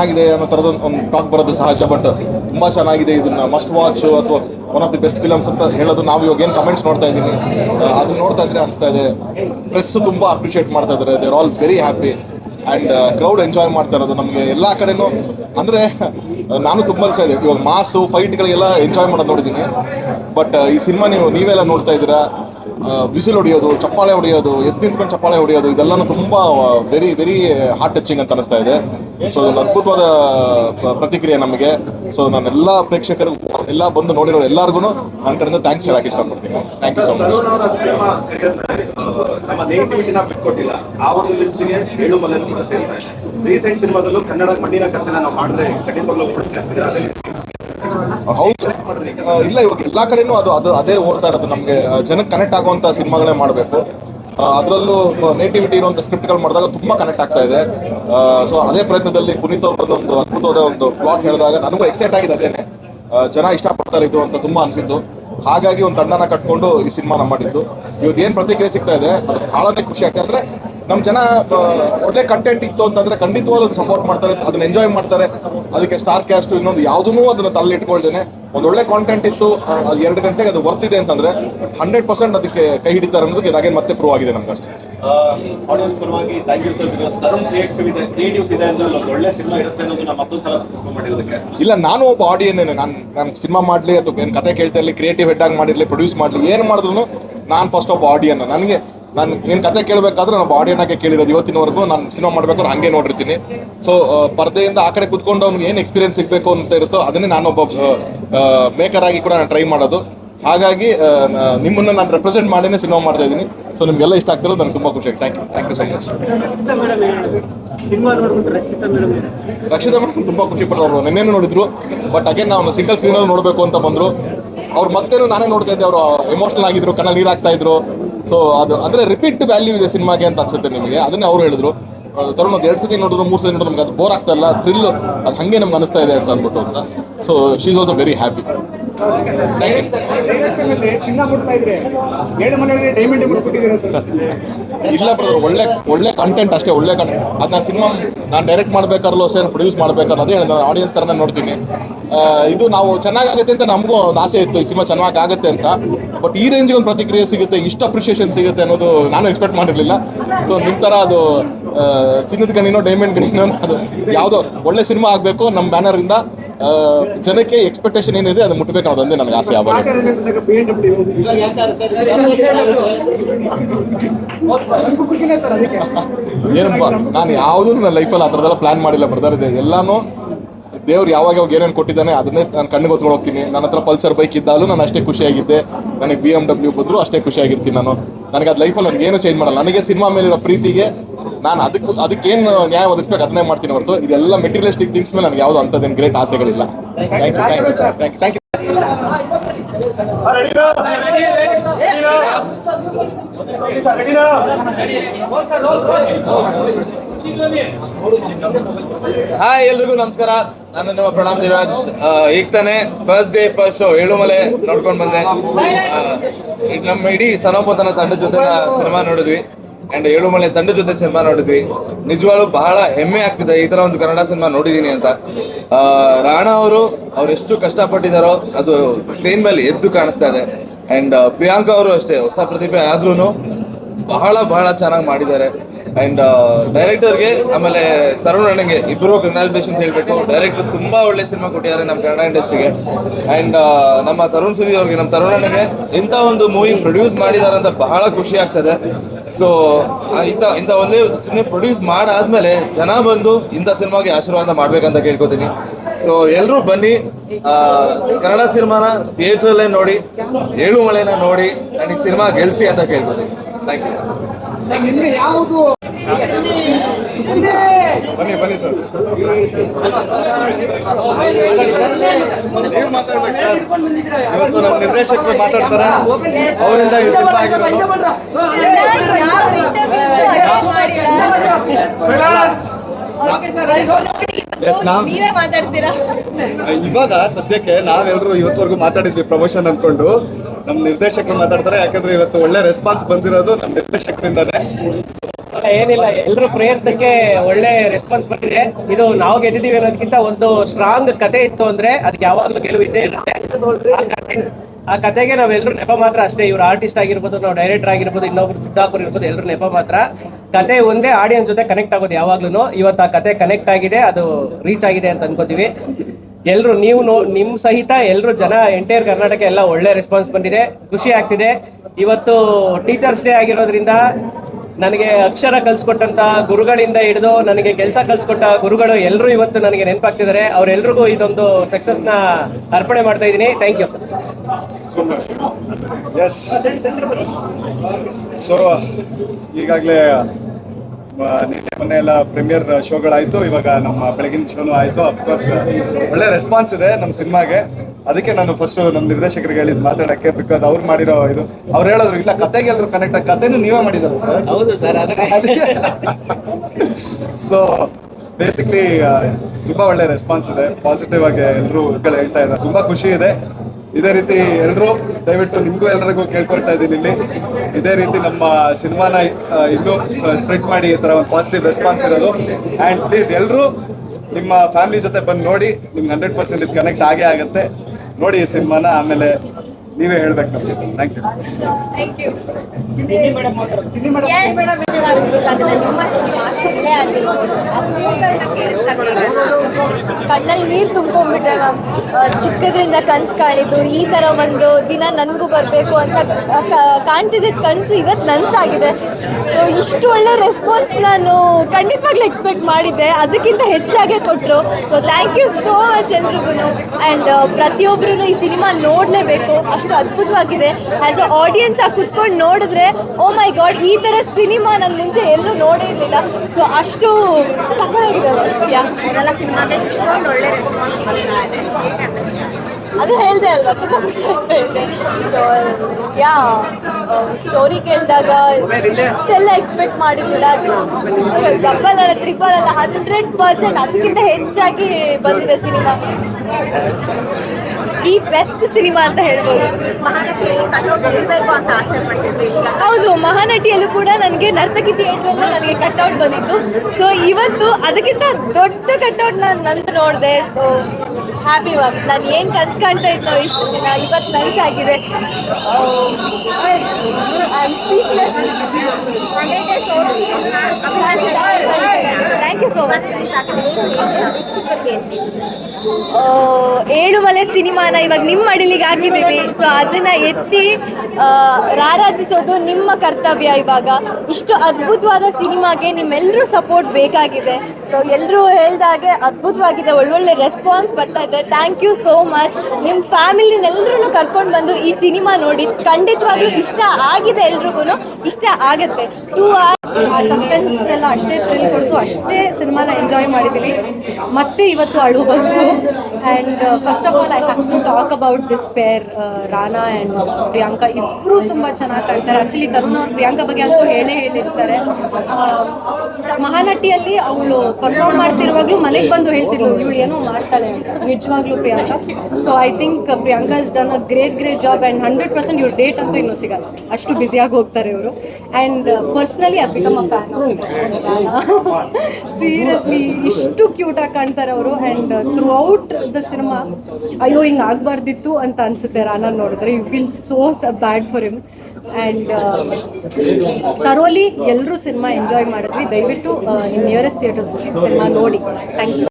ಚೆನ್ನಾಗಿದೆ ಅನ್ನೋ ಥರದ ಒಂದು ಟಾಕ್ ಬರೋದು ಸಹಜ ಬಟ್ ತುಂಬ ಚೆನ್ನಾಗಿದೆ ಇದನ್ನ ಮಸ್ಟ್ ವಾಚ್ ಅಥವಾ one of the best films ಅಂತ ಹೇಳೋದು ನಾವು ಇವಾಗ ಏನು ಕಮೆಂಟ್ಸ್ ನೋಡ್ತಾ ಇದ್ದೀನಿ. ಅದನ್ನ ನೋಡ್ತಾ ಇದ್ರೆ ಅನಿಸ್ತಾ ಇದೆ. ಪ್ರೆಸ್ ತುಂಬ ಅಪ್ರಿಷಿಯೇಟ್ ಮಾಡ್ತಾ ಇದ್ದಾರೆ. They're all very happy and crowd enjoy ಮಾಡ್ತಾ ಇರೋದು ನಮಗೆ ಎಲ್ಲ ಕಡೆನೂ. ಅಂದರೆ ನಾನು ತುಂಬ ದಿವಸ ಇದೆ. ಇವಾಗ ಮಾಸು ಫೈಟ್ಗಳಿಗೆಲ್ಲ ಎಂಜಾಯ್ ಮಾಡೋದು ನೋಡಿದ್ದೀನಿ. ಬಟ್ ಈ ಸಿನಿಮಾ ನೀವು ನೀವೆಲ್ಲ ನೋಡ್ತಾ ಇದ್ದೀರಾ? ಬಿಸಿಲು ಹೊಡೆಯೋದು, ಚಪ್ಪಾಳೆ ಹೊಡೆಯೋದು, ಎದ್ದು ನಿಂತ್ಕೊಂಡು ಚಪ್ಪಾಳೆ ಹೊಡೆಯೋದು, ಇದೆಲ್ಲನೂ ತುಂಬ ವೆರಿ ವೆರಿ ಹಾರ್ಟ್ ಟಚಿಂಗ್ ಅಂತ ಅನಿಸ್ತಾ ಇದೆ. ಸೊ ಅದ್ಭುತವಾದ ಪ್ರತಿಕ್ರಿಯೆ ನಮಗೆ. ಸೊ ನಾನೆಲ್ಲ ಪ್ರೇಕ್ಷಕರು, ಎಲ್ಲ ಬಂದು ನೋಡಿರೋ ಎಲ್ಲರಿಗೂ ನನ್ನ ಕಡೆಯಿಂದ ಥ್ಯಾಂಕ್ಸ್ ಹೇಳಕ್ಕೆ ಇಷ್ಟಪಡ್ತೀನಿ. Thank you so much recent ಸಿನಿಮಾದಲ್ಲೂ Kannada ಮಣ್ಣಿನ ಕಥೆ ನಾವು ಮಾಡಿದ್ರೆ ಖಂಡಿತವಾಗ್ಲೂ ಕೊಡ್ತಾ ಇರ್ತೀವಿ ಅದೇ ಹೌದು ಆ, ಇಲ್ಲ, ಇವಾಗ ಎಲ್ಲಾ ಕಡೆನೂ ಅದು ಅದು ಅದೇ ಓಡ್ತಾ ಇರೋದು. ನಮಗೆ ಜನಕ್ಕೆ ಕನೆಕ್ಟ್ ಆಗುವಂತ ಸಿನಿಮಾಗಳೇ ಮಾಡಬೇಕು. ಅದರಲ್ಲೂ ನೇಟಿವಿಟಿ ಇರುವಂತ ಸ್ಕ್ರಿಪ್ಟ್ಗಳು ಮಾಡಿದಾಗ ತುಂಬಾ ಕನೆಕ್ಟ್ ಆಗ್ತಾ ಇದೆ. ಸೊ ಅದೇ ಪ್ರಯತ್ನದಲ್ಲಿ ಪುನೀತ್ ಅವ್ರ ಒಂದು ಅದ್ಭುತವಾದ ಒಂದು ಪ್ಲಾಟ್ ಹೇಳಿದಾಗ ನನಗೂ ಎಕ್ಸೈಟ್ ಆಗಿದೆ ಅದೇನೆ. ಜನ ಇಷ್ಟಪಡ್ತಾರೆ ಇದು ಅಂತ ತುಂಬಾ ಅನಿಸಿತ್ತು. ಹಾಗಾಗಿ ಒಂದು ತಂಡನ ಕಟ್ಕೊಂಡು ಈ ಸಿನಿಮಾನ ಮಾಡಿದ್ದು. ಇವತ್ತು ಏನು ಪ್ರತಿಕ್ರಿಯೆ ಸಿಗ್ತಾ ಇದೆ, ಅದು ಬಹಳನೇ ಖುಷಿ. ಯಾಕಂದ್ರೆ ನಮ್ಮ ಜನ ಒಳ್ಳೆ ಕಂಟೆಂಟ್ ಇತ್ತು ಅಂತಂದ್ರೆ ಖಂಡಿತವಾಗ ಅದನ್ನ ಸಪೋರ್ಟ್ ಮಾಡ್ತಾರೆ ಅದನ್ನ ಎಂಜಾಯ್ ಮಾಡ್ತಾರೆ. ಅದಕ್ಕೆ ಸ್ಟಾರ್ ಕ್ಯಾಸ್ಟ್ ಇನ್ನೊಂದು ಯಾವುದೂ ಅದನ್ನ ತಲೆ ಇಟ್ಕೊಳ್ದೇನೆ ಒಂದು ಒಳ್ಳೆ ಕಾಂಟೆಂಟ್ ಇತ್ತು ಅದು ಎರಡು ಗಂಟೆಗೆ ಅದು ವರ್ತಿದೆ ಅಂತಂದ್ರೆ ಹಂಡ್ರೆಡ್ ಪರ್ಸೆಂಟ್ ಅದಕ್ಕೆ ಕೈ ಹಿಡಿತಾರೆ ಅನ್ನೋದಕ್ಕೆ ಇದಾಗೇನು ಮತ್ತೆ ಪ್ರೂವ್ ಆಗಿದೆ ನಮ್ಗೆ ಅಷ್ಟೇ ಆಡಿಯನ್ಸ್ ಪರವಾಗಿ thank you sir because Tarun creative ಇದೆ ಕ್ರಿಯೇಟಿವ್ಸ್ ಇದೆ ಅಂದ್ರೆ ಒಂದು ಒಳ್ಳೆ ಸಿನಿಮಾ ಇರುತ್ತೆ ಅನ್ನೋದು ನಾನು ಮತ್ತೊಂದು ಸಲ ಮಾಡಿರೋದಕ್ಕೆ. ಇಲ್ಲ ನಾನು ಒಬ್ಬ ಆಡಿಯನ್ನೇನೆ ನಾನು ನಾನು ಸಿನಿಮಾ ಮಾಡಲಿ ಅಥವಾ ಏನು ಕತೆ ಕೇಳ್ತಾ ಇರಲಿ ಕ್ರಿಯೇಟಿವ್ ಹೆಡ್ ಆಗಿ ಮಾಡಿರಲಿ ಪ್ರೊಡ್ಯೂಸ್ ಮಾಡಲಿ ಏನು ಮಾಡಿದ್ರು ನಾನು ಫಸ್ಟ್ ಒಬ್ಬ ಆಡಿಯನ್ ನನಗೆ ನಾನು ಏನು ಕತೆ ಕೇಳಬೇಕಾದ್ರೆ ನಮ್ಮ ಆಡಿಯನ್ ಆಗಿ ಕೇಳಿರೋದು ಇವತ್ತಿನವರೆಗೂ ನಾನು ಸಿನಿಮಾ ಮಾಡ್ಬೇಕಾದ್ರೆ ಹಾಗೆ ನೋಡಿರ್ತೀನಿ. ಸೊ ಪರದೆಯಿಂದ ಆ ಕಡೆ ಕುತ್ಕೊಂಡು ಅವ್ನಿಗೆ ಏನು ಎಕ್ಸ್ಪೀರಿಯನ್ಸ್ ಸಿಗಬೇಕು ಅಂತ ಇರುತ್ತೋ ಅದನ್ನೇ ನಾನೊಬ್ಬ ಮೇಕರ್ ಆಗಿ ಕೂಡ ನಾನು ಟ್ರೈ ಮಾಡೋದು. ಹಾಗಾಗಿ ನಿಮ್ಮನ್ನು ನಾನು ರೆಪ್ರೆಸೆಂಟ್ ಮಾಡಿನೇ ಸಿನಿಮಾ ಮಾಡ್ತಾ ಇದ್ದೀನಿ. ಸೊ ನಿಮಗೆಲ್ಲ ಇಷ್ಟ ಆಗ್ತಿರೋದು ನನಗೆ ತುಂಬ ಖುಷಿ thank you thank you so much Rakshita madam ತುಂಬ ಖುಷಿ ಪಡೋರು ನಿನ್ನೇನು ನೋಡಿದ್ರು ಬಟ್ ಅಗೇನ್ ನಾವು ಸಿಂಗಲ್ ಸ್ಕ್ರೀನಲ್ಲಿ ನೋಡಬೇಕು ಅಂತ ಬಂದರು. ಅವ್ರು ಮತ್ತೇನು ನಾನೇ ನೋಡ್ತಾ ಇದ್ದೆ. ಅವರು ಎಮೋಷನಲ್ ಆಗಿದ್ರು ಕಣ್ಣಲ್ಲಿ ನೀರಾಗ್ತಾ ಇದ್ರು. ಸೊ ಅದು ಅಂದರೆ ರಿಪೀಟ್ ವ್ಯಾಲ್ಯೂ ಇದೆ ಸಿನಿಮಾಗೆ ಅಂತ ಅನ್ಸುತ್ತೆ ನಿಮಗೆ. ಅದನ್ನೇ ಅವರು ಹೇಳಿದ್ರು. ತರುಣ್ ಒಂದು ಎರಡು ಸತಿ ನೋಡಿದ್ರು ಮೂರು ಸತಿ ನೋಡಿದ್ರು ನಮ್ಗೆ ಅದು ಬೋರ್ ಆಗ್ತಾ ಇಲ್ಲ ಥ್ರಿಲ್ ಅದು ಹಂಗೆ ನಮ್ಗೆ ಅನಿಸ್ತಾ ಇದೆ ಅಂತ ಅಂದ್ಬಿಟ್ಟು ಅಂತ. So she's also very happy thank you ಇಲ್ಲ ಬ್ರದರ್ ಒಳ್ಳೆ ಒಳ್ಳೆ ಕಂಟೆಂಟ್ ಅಷ್ಟೇ, ಒಳ್ಳೆ ಕಂಟೆಂಟ್ ಅದು ನಾನು ಸಿನಿಮಾ ನಾನು ಡೈರೆಕ್ಟ್ ಮಾಡ್ಬೇಕಾದ್ರೂ ಅಷ್ಟೇ ಪ್ರೊಡ್ಯೂಸ್ ಮಾಡ್ಬೇಕಾದ್ರೆ ಅದೇ ಹೇಳಿದೆ ಆಡಿಯನ್ಸ್ ಥರನೇ ನೋಡ್ತೀನಿ. ಇದು ನಾವು ಚೆನ್ನಾಗಾಗುತ್ತೆ ಅಂತ ನಮಗೂ ಒಂದು ಆಸೆ ಇತ್ತು, ಈ ಸಿನಿಮಾ ಚೆನ್ನಾಗಿ ಆಗುತ್ತೆ ಅಂತ. ಬಟ್ ಈ ರೇಂಜ್ಗೆ ಒಂದು ಪ್ರತಿಕ್ರಿಯೆ ಸಿಗುತ್ತೆ, ಇಷ್ಟು ಅಪ್ರಿಷಿಯೇಷನ್ ಸಿಗುತ್ತೆ ಅನ್ನೋದು ನಾನು ಎಕ್ಸ್ಪೆಕ್ಟ್ ಮಾಡಿರಲಿಲ್ಲ. ಸೊ ನಿಮ್ಮ ಥರ ಅದು ಚಿನ್ನದ ಗಣಿನೋ ಡೈಮಂಡ್ ಗಣಿನೋ ಅದು ಯಾವುದೋ ಒಳ್ಳೆ ಸಿನಿಮಾ ಆಗಬೇಕು ನಮ್ಮ ಬ್ಯಾನರಿಂದ ಜನಕ್ಕೆ ಎಕ್ಸ್ಪೆಕ್ಟೇಷನ್ ಏನಿದೆ ಅದು ಮುಟ್ಟಬೇಕು ಅನ್ನೋದೊಂದೇ ನನಗೆ ಆಸೆ ಅದಕ್ಕೆ ಏನಪ್ಪ, ನಾನು ಯಾವುದೂ ನನ್ನ ಲೈಫಲ್ಲಿ ಆ ಥರದೆಲ್ಲ ಪ್ಲಾನ್ ಮಾಡಿಲ್ಲ ಬ್ರದರ್ ಇದೆ. ಎಲ್ಲಾನು ದೇವ್ರು ಯಾವಾಗ ಯಾವಾಗ ಏನೇನು ಕೊಟ್ಟಿದ್ದಾನೆ ಅದನ್ನೇ ನಾನು ಕಣ್ಣಿಗೆ ಹೊತ್ಕೊಂಡು ಹೋಗ್ತೀನಿ. ನನ್ನ ಹತ್ರ ಪಲ್ಸರ್ ಬೈಕ್ ಇದ್ದಾಗಲೂ ನಾನು ಅಷ್ಟೇ ಖುಷಿಯಾಗಿದ್ದೆ. ನನಗೆ ಬಿ ಎಂ ಡಬ್ಲ್ಯೂ ಬಂದರೂ ಅಷ್ಟೇ ಖುಷಿಯಾಗಿರ್ತೀನಿ ನಾನು. ನನಗೆ ಅದು ಲೈಫಲ್ಲಿ ನನಗೇನು ಚೇಂಜ್ ಮಾಡಲ್ಲ. ನನಗೆ ಸಿನಿಮಾ ಮೇಲಿರೋ ಪ್ರೀತಿಗೆ ನಾನು ಅದಕ್ಕೆ ಅದಕ್ಕೇನು ನ್ಯಾಯ ಒದಗಿಸ್ಬೇಕು, ಅದನ್ನೇ ಮಾಡ್ತೀನಿ ಹೊರತು. ಇದೆಲ್ಲ ಮೆಟೀರಿಯಲಿಸ್ಟಿಕ್ ಥಿಂಗ್ಸ್ ಮೇಲೆ ನನಗೆ ಯಾವುದೋ ಅಂಥದ್ದೇನು great ಆಸೆಗಳಿಲ್ಲ. Thank you thank you thank you hi ಎಲ್ರಿಗೂ ನಮಸ್ಕಾರ. ನಾನು ನಿಮ್ಮ ಪ್ರಣಾಮ್ ದೇವರಾಜ್. ಈಗ ತಾನೆ first day first show Elumale ನೋಡ್ಕೊಂಡು ಬಂದೆ. ನಮ್ಮ ಇಡೀ ಸನೋಪತನ ತಂಡದ ಜೊತೆ ಸಿನಿಮಾ ನೋಡಿದ್ವಿ. ಅಂಡ್ ಏಳುಮಲೆ ತಂಡ ಜೊತೆ ಸಿನಿಮಾ ನೋಡಿದ್ವಿ. ನಿಜವಾಗ್ಲೂ ಬಹಳ ಹೆಮ್ಮೆ ಆಗ್ತಿದೆ ಈ ತರ ಒಂದು ಕನ್ನಡ ಸಿನಿಮಾ ನೋಡಿದೀನಿ ಅಂತ. ರಾಣಾ ಅವರು, ಅವ್ರು ಎಷ್ಟು ಕಷ್ಟಪಟ್ಟಿದಾರೋ ಅದು ಸ್ಕ್ರೀನ್ ಮೇಲೆ ಎದ್ದು ಕಾಣಿಸ್ತಾ ಇದೆ. ಅಂಡ್ ಪ್ರಿಯಾಂಕಾ ಅವರು ಅಷ್ಟೇ, ಹೊಸ ಪ್ರತಿಭೆ ಆದ್ರೂ ಬಹಳ ಬಹಳ ಚೆನ್ನಾಗಿ ಮಾಡಿದ್ದಾರೆ. ಅಂಡ್ ಡೈರೆಕ್ಟರ್ಗೆ ಆಮೇಲೆ ತರುಣ್ ಅಣ್ಣಗೆ ಇಬ್ಬರು ಕಂಗ್ರಾಚುಲೇಷನ್ಸ್ ಹೇಳಬೇಕು. ಡೈರೆಕ್ಟರ್ ತುಂಬ ಒಳ್ಳೆ ಸಿನಿಮಾ ಕೊಟ್ಟಿದ್ದಾರೆ ನಮ್ಮ ಕನ್ನಡ ಇಂಡಸ್ಟ್ರಿಗೆ ಅಂಡ್ ನಮ್ಮ ತರುಣ್ ಸುದಿ ಅವ್ರಿಗೆ, ನಮ್ಮ ತರುಣ್ ಅಣ್ಣಗೆ ಇಂಥ ಒಂದು ಮೂವಿ ಪ್ರೊಡ್ಯೂಸ್ ಮಾಡಿದ್ದಾರೆ ಅಂತ ಬಹಳ ಖುಷಿ ಆಗ್ತದೆ. ಸೊ ಇಂಥ ಇಂಥ ಒಂದೇ ಸಿನಿಮಾ ಪ್ರೊಡ್ಯೂಸ್ ಮಾಡಾದ್ಮೇಲೆ ಜನ ಬಂದು ಇಂಥ ಸಿನಿಮಾಗೆ ಆಶೀರ್ವಾದ ಮಾಡ್ಬೇಕಂತ ಕೇಳ್ಕೊತೀನಿ. ಸೊ ಎಲ್ಲರೂ ಬನ್ನಿ ಕನ್ನಡ ಸಿನಿಮಾನ ಥಿಯೇಟ್ರಲ್ಲೇ ನೋಡಿ, ಏಳು ಮಳೆನ ನೋಡಿ ಈ ಸಿನಿಮಾ ಗೆಲ್ಸಿ ಅಂತ ಕೇಳ್ಕೊತೀನಿ. ಥ್ಯಾಂಕ್ ಯು ನಿಮ್ಗೆ ಯಾವುದು? ಬನ್ನಿ ಬನ್ನಿ ಸರ್. ನೀವು ಮಾತಾಡ್ಬೇಕು ಸರ್. ಇವತ್ತು ನಮ್ಮ ನಿರ್ದೇಶಕರು ಮಾತಾಡ್ತಾರೆ. ಅವರಿಂದ ಈ ಸಿನಿಮಾ ಆಗಿರೋದು. Yes, ma'am. ನೀವೇ ಮಾತಾಡ್ತೀರಾ? ಇವಾಗ ಸದ್ಯಕ್ಕೆ ನಾವೆಲ್ಲರೂ ಇವತ್ತವರೆಗೂ ಮಾತಾಡಿದ್ವಿ ಪ್ರಮೋಷನ್ ಅನ್ಕೊಂಡು. ನಮ್ಮ ನಿರ್ದೇಶಕರು ಮಾತಾಡ್ತಾರೆ ಯಾಕಂದ್ರೆ ಇವತ್ತು ಒಳ್ಳೆ ರೆಸ್ಪಾನ್ಸ್ ಬಂದಿರೋದು ನಮ್ಮ ನಿರ್ದೇಶಕರಿಂದಾನೆ. ಏನಿಲ್ಲ ಎಲ್ಲರ ಪ್ರಯತ್ನಕ್ಕೆ ಒಳ್ಳೆ ರೆಸ್ಪಾನ್ಸ್ ಬಂದಿದೆ. ಇದು ನಾವು ಗೆದ್ದಿದೀವಿ ಅನ್ನೋದಕ್ಕಿಂತ ಒಂದು ಸ್ಟ್ರಾಂಗ್ ಕತೆ ಇತ್ತು ಅಂದ್ರೆ ಅದಕ್ಕೆ ಯಾವಾಗಲೂ ಗೆಲುವು ಇದ್ದೇ ಇರುತ್ತೆ. ಆ ಕತೆ ಆ ಕತೆಗೆ ನಾವೆಲ್ಲರೂ ನೆಪ ಮಾತ್ರ ಅಷ್ಟೇ. ಇವ್ರು ಆರ್ಟಿಸ್ಟ್ ಆಗಿರ್ಬೋದು, ನಾವು ಡೈರೆಕ್ಟರ್ ಆಗಿರ್ಬೋದು ಇನ್ನೊಬ್ರು ದುಡ್ಡು ಹಾಕೋರು ಇರ್ಬೋದು ಎಲ್ಲರೂ ನೆಪ ಮಾತ್ರ. ಕತೆ ಒಂದೇ ಆಡಿಯನ್ಸ್ ಜೊತೆ ಕನೆಕ್ಟ್ ಆಗೋದು ಯಾವಾಗ್ಲೂ ಇವತ್ತು ಆ ಕತೆ ಕನೆಕ್ಟ್ ಆಗಿದೆ, ಅದು ರೀಚ್ ಆಗಿದೆ ಅಂತ ಅನ್ಕೋತೀವಿ. ಎಲ್ಲರೂ ನೀವು ನೋ ನಿಮ್ಮ ಸಹಿತ ಎಲ್ಲರೂ ಜನ ಎಂಟೈರ್ ಕರ್ನಾಟಕ ಎಲ್ಲ ಒಳ್ಳೆ ರೆಸ್ಪಾನ್ಸ್ ಬಂದಿದೆ, ಖುಷಿ ಆಗ್ತಿದೆ. ಇವತ್ತು ಟೀಚರ್ಸ್ ಡೇ ಆಗಿರೋದ್ರಿಂದ ನನಗೆ ಅಕ್ಷರ ಕಲ್ಸ್ಕೊಟ್ಟಂತ ಗುರುಗಳಿಂದ ಹಿಡಿದು ನನಗೆ ಕೆಲಸ ಕಲ್ಸ್ಕೊಟ್ಟ ಗುರುಗಳು ಎಲ್ಲರೂ ಇವತ್ತು ನನಗೆ ನೆನಪಾಗ್ತಿದ್ದಾರೆ ಅವರೆಲ್ಲರಿಗೂ ಇದೊಂದು ಸಕ್ಸಸ್ನ ಅರ್ಪಣೆ ಮಾಡ್ತಾ ಇದ್ದೀನಿ. ಥ್ಯಾಂಕ್ ಯು ಎಸ್ ಸೊ ಈಗಾಗಲೇ ನಿನ್ನೆ ಮೊನ್ನೆ ಎಲ್ಲ ಪ್ರೀಮಿಯರ್ ಶೋಗಳಾಯಿತು ಇವಾಗ ನಮ್ಮ ಬೆಳಗಿನ ಶೋನು ಆಯ್ತು. ಅಫ್ಕೋರ್ಸ್ ಒಳ್ಳೆ ರೆಸ್ಪಾನ್ಸ್ ಇದೆ ನಮ್ಮ ಸಿನಿಮಾಗೆ. ಅದಕ್ಕೆ ನಾನು ಫಸ್ಟ್ ನಮ್ಮ ನಿರ್ದೇಶಕರಿಗೆ ಹೇಳಿದ್ ಮಾತಾಡಕ್ಕೆ ಬಿಕಾಸ್ ಅವ್ರು ಮಾಡಿರೋ ಇದು ಅವ್ರು ಹೇಳಿದ್ರು ಇಲ್ಲ ಕತೆಗೆ ಎಲ್ಲರೂ ಕನೆಕ್ಟ್ ಆಗಿ ಕತೆನೂ ನೀವೇ ಮಾಡಿದ್ದಾರೆ ಸರ್ ಹೌದು ಸರ್ ಅದಕ್ಕೆ ಸೊ ಬೇಸಿಕ್ಲಿ ತುಂಬಾ ಒಳ್ಳೆ ರೆಸ್ಪಾನ್ಸ್ ಇದೆ. ಪಾಸಿಟಿವ್ ಆಗಿ ಎಲ್ಲರೂ ಹೇಳ್ತಾ ಇದ್ದಾರೆ. ತುಂಬಾ ಖುಷಿ ಇದೆ. ಇದೇ ರೀತಿ ಎಲ್ಲರೂ ದಯವಿಟ್ಟು ನಿಮಗೂ ಎಲ್ರಿಗೂ ಕೇಳ್ಕೊಳ್ತಾ ಇದ್ದೀನಿ ಇಲ್ಲಿ. ಇದೇ ರೀತಿ ನಮ್ಮ ಸಿನಿಮಾನ ಇನ್ನೂ ಸ್ಪ್ರೆಡ್ ಮಾಡಿ ಈ ಥರ ಒಂದು ಪಾಸಿಟಿವ್ ರೆಸ್ಪಾನ್ಸ್ ಇರೋದು. ಆ್ಯಂಡ್ ಪ್ಲೀಸ್ ಎಲ್ಲರೂ ನಿಮ್ಮ ಫ್ಯಾಮಿಲಿ ಜೊತೆ ಬಂದು ನೋಡಿ ನಿಮ್ಗೆ ಹಂಡ್ರೆಡ್ ಪರ್ಸೆಂಟ್ ಇದು ಕನೆಕ್ಟ್ ಆಗೇ ಆಗುತ್ತೆ. ನೋಡಿ ಈ ಸಿನಿಮಾನ ಆಮೇಲೆ ನೀವೇ ಹೇಳ್ಬೇಕು ನಮಗೆ. ಥ್ಯಾಂಕ್ ಯು ಥ್ಯಾಂಕ್ ಕಣ್ಣಲ್ಲಿ ನೀರು ತುಂಬ್ಕೊಂಡ್ಬಿಟ್ರೆ ಮ್ಯಾಮ್ ಚಿಕ್ಕದ್ರಿಂದ ಕನ್ಸು ಕಾಣಿದ್ದು, ಈ ಥರ ಒಂದು ದಿನ ನನಗೂ ಬರಬೇಕು ಅಂತ ಕಾಣ್ತಿದ್ದ ಕನಸು ಇವತ್ತು ನನಸಾಗಿದೆ. ಸೊ ಇಷ್ಟು ಒಳ್ಳೆ ರೆಸ್ಪಾನ್ಸ್ ನಾನು ಖಂಡಿತವಾಗ್ಲೂ ಎಕ್ಸ್ಪೆಕ್ಟ್ ಮಾಡಿದ್ದೆ. ಅದಕ್ಕಿಂತ ಹೆಚ್ಚಾಗೆ ಕೊಟ್ಟರು so thank you so much ಎಲ್ರಿಗೂ ಆ್ಯಂಡ್ ಪ್ರತಿಯೊಬ್ಬರೂ ಈ ಸಿನಿಮಾ ನೋಡಲೇಬೇಕು. ಅಷ್ಟು ಅದ್ಭುತವಾಗಿದೆ. ಆ್ಯಸ್ ಅ ಆಡಿಯನ್ಸ್ ಆಗಿ ಕುತ್ಕೊಂಡು ನೋಡಿದ್ರೆ ಓ ಮೈ ಗಾಡ್ ಈ ಥರ ಸಿನಿಮಾ ನನ್ನ ಮುಂಚೆ ಎಲ್ಲೂ ನೋಡೇ ಇರಲಿಲ್ಲ. ಸೊ ಅಷ್ಟು ಸಕ್ಕತ್ತಾಗಿದೆ ಎಲ್ಲ ಸಿನಿಮಾಗೆ ಇಷ್ಟೊಂದು ಒಳ್ಳೆ ರೆಸ್ಪಾನ್ಸ್ ಬರ್ತಾ ಇದೆ. ಅದು ಹೇಳಿದೆ ಅಲ್ವಾ, ತುಂಬ ಖುಷಿ ಸೊ ಯಾ ಸ್ಟೋರಿ ಕೇಳಿದಾಗ ಇಷ್ಟೆಲ್ಲ ಎಕ್ಸ್ಪೆಕ್ಟ್ ಮಾಡಿರಲಿಲ್ಲ. ಡಬಲ್ ಅಲ್ಲ ತ್ರಿಬಲ್ ಅಲ್ಲ ಹಂಡ್ರೆಡ್ ಪರ್ಸೆಂಟ್ ಅದಕ್ಕಿಂತ ಹೆಚ್ಚಾಗಿ ಬಂದಿದೆ ಸಿನಿಮಾ. ಈ ಬೆಸ್ಟ್ ಸಿನಿಮಾ ಅಂತ ಹೇಳ್ಬೋದು. ಅಂತ ಆಸೆ ಪಟ್ಟಿದ್ವಿ ಹೌದು ಮಹಾನಟಿಯಲ್ಲೂ ಕೂಡ ನನಗೆ ನರ್ತಕಿ ಥಿಯೇಟ್ರಲ್ಲೂ ನನಗೆ ಕಟ್ಔಟ್ ಬಂದಿತ್ತು. ಸೊ ಇವತ್ತು ಅದಕ್ಕಿಂತ ದೊಡ್ಡ ಕಟ್ಔಟ್ ನಾನು ನಂದು ನೋಡಿದೆ. ಸೊ ಹ್ಯಾಪಿ ವಾಕ್ ನಾನು ಏನು ಕನ್ಸು ಕಾಣ್ತಾ ಇತ್ತು ಇಷ್ಟು ದಿನ ಇವತ್ತು ನನಸಾಗಿದೆ ಐ ಆಮ್ ಸ್ಪೀಚ್ಲೆಸ್ ಹಂಡ್ರೆಡ್ ಮಲೆ ಸಿನಿಮಾನ ಇವಾಗ ನಿಮ್ಮ ಅಡಿಲಿಗೆ ಹಾಕಿದ್ದೀವಿ. ಸೊ ಅದನ್ನ ಎತ್ತಿ ರಾರಾಜಿಸೋದು ನಿಮ್ಮ ಕರ್ತವ್ಯ ಇವಾಗ. ಇಷ್ಟು ಅದ್ಭುತವಾದ ಸಿನಿಮಾಗೆ ನಿಮ್ಮೆಲ್ಲರೂ ಸಪೋರ್ಟ್ ಬೇಕಾಗಿದೆ. ಸೊ ಎಲ್ಲರೂ ಹೇಳ್ದಾಗೆ ಅದ್ಭುತವಾಗಿದೆ. ಒಳ್ಳೊಳ್ಳೆ ರೆಸ್ಪಾನ್ಸ್ ಬರ್ತಾ ಇದೆ. ಥ್ಯಾಂಕ್ ಯು ಸೋ ಮಚ್ ನಿಮ್ಮ ಫ್ಯಾಮಿಲಿನೆಲ್ಲರೂ ಕರ್ಕೊಂಡು ಬಂದು ಈ ಸಿನಿಮಾ ನೋಡಿ ಖಂಡಿತವಾಗ್ಲೂ ಇಷ್ಟ ಆಗಿದೆ ಎಲ್ರಿಗೂ ಇಷ್ಟ ಆಗತ್ತೆ. ಟೂ ಆ ಸಸ್ಪೆನ್ಸ್ ಎಲ್ಲ ಅಷ್ಟೇ ಥ್ರಿಲ್ ಕೊಡ್ತು, ಅಷ್ಟೇ ಸಿನಿಮಾನ ಎಂಜಾಯ್ ಮಾಡಿದ್ದೀವಿ ಮತ್ತೆ ಇವತ್ತು ಅಳು ಬಂತು. And first of all I have to talk about this pair Rana and Priyanka ಇಬ್ಬರು ತುಂಬ ಚೆನ್ನಾಗಿ ಕಾಣ್ತಾರೆ. ಆ್ಯಕ್ಚುಲಿ ತರುಣ್ ಅವ್ರು ಪ್ರಿಯಾಂಕಾ ಬಗ್ಗೆ ಅಂತೂ ಹೇಳೇ ಹೇಳಿರ್ತಾರೆ. ಸ್ಟ್- ಮಹಾನಟಿಯಲ್ಲಿ ಅವಳು ಪರ್ಫಾರ್ಮ್ ಮಾಡ್ತಿರುವಾಗ್ಲೂ ಮನೆಗೆ ಬಂದು ಹೇಳ್ತಿದ್ಲು, ಇವಳು ಏನೋ ಮಾಡ್ತಾಳೆ ಅಂತ. ನಿಜವಾಗ್ಲೂ Priyanka. So I think Priyanka is done a great great job and hundred percent ಇವ್ರ ಡೇಟ್ ಅಂತೂ ಇನ್ನೂ ಸಿಗಲ್ಲ. ಅಷ್ಟು ಬ್ಯುಸಿಯಾಗಿ ಹೋಗ್ತಾರೆ ಇವರು. And personally I become a fan seriously ಇಷ್ಟು ಕ್ಯೂಟಾಗಿ ಕಾಣ್ತಾರೆ ಅವರು. And throughout the cinema ಅಯ್ಯೋ, ಹಿಂಗೆ ಆಗಬಾರ್ದಿತ್ತು ಅಂತ ಅನಿಸುತ್ತೆ ರಾನಾ ನೋಡಿದ್ರೆ. You feel so bad for him and ತರೋಲಿ ಎಲ್ಲರೂ ಸಿನಿಮಾ ಎಂಜಾಯ್ ಮಾಡಿದ್ವಿ. ದಯವಿಟ್ಟು ನಿಮ್ಮ ನಿಯರೆಸ್ಟ್ ಥಿಯೇಟರ್ಸ್ ಸಿನಿಮಾ ನೋಡಿ. Thank you